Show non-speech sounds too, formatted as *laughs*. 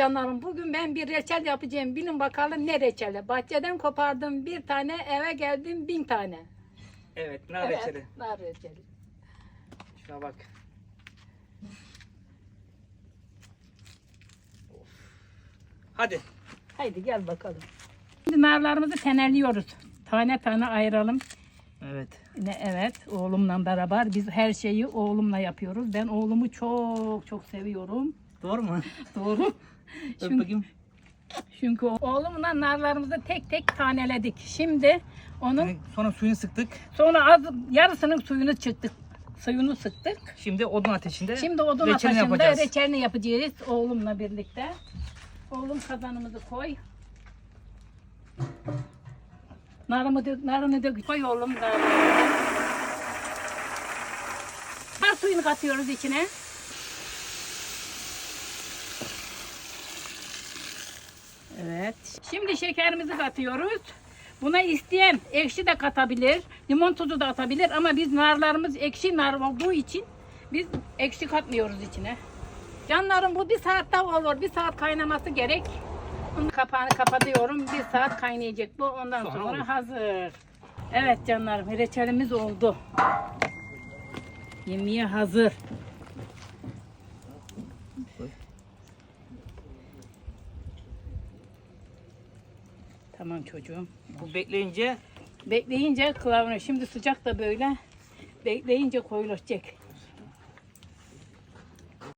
canlarım bugün ben bir reçel yapacağım. Bilin bakalım ne reçeli. Bahçeden kopardım bir tane eve geldim bin tane. Evet, nar Evet, reçeli. nar reçeli. Şuna bak. Of. Hadi. Haydi gel bakalım. Şimdi narlarımızı teneliyoruz. Tane tane ayıralım. Evet. Ne evet oğlumla beraber biz her şeyi oğlumla yapıyoruz. Ben oğlumu çok çok seviyorum. Doğru mu? *laughs* Doğru. Öp Çünkü, bakayım. çünkü oğlumla narlarımızı tek tek taneledik. Şimdi onun Yani Sonra suyunu sıktık. sonra az yarısının suyunu çıktık. Suyunu sıktık. Şimdi odun ateşinde Şimdi odun reçelini ateşinde yapacağız. reçelini yapacağız oğlumla birlikte. Oğlum kazanımızı koy. Narımı dök, narını dök. Koy oğlum narını. Nar suyunu katıyoruz içine. Evet. Şimdi şekerimizi katıyoruz. Buna isteyen ekşi de katabilir, limon tuzu da atabilir ama biz narlarımız ekşi nar olduğu için biz ekşi katmıyoruz içine. Canlarım bu bir saatte olur. Bir saat kaynaması gerek. Bunun kapağını kapatıyorum. Bir saat kaynayacak bu. Ondan Sonra sonra, hazır. Evet canlarım reçelimiz oldu. Yemeğe hazır. Tamam çocuğum. Bu bekleyince Bekleyince kıvamını şimdi sıcak da böyle bekleyince koyulacak.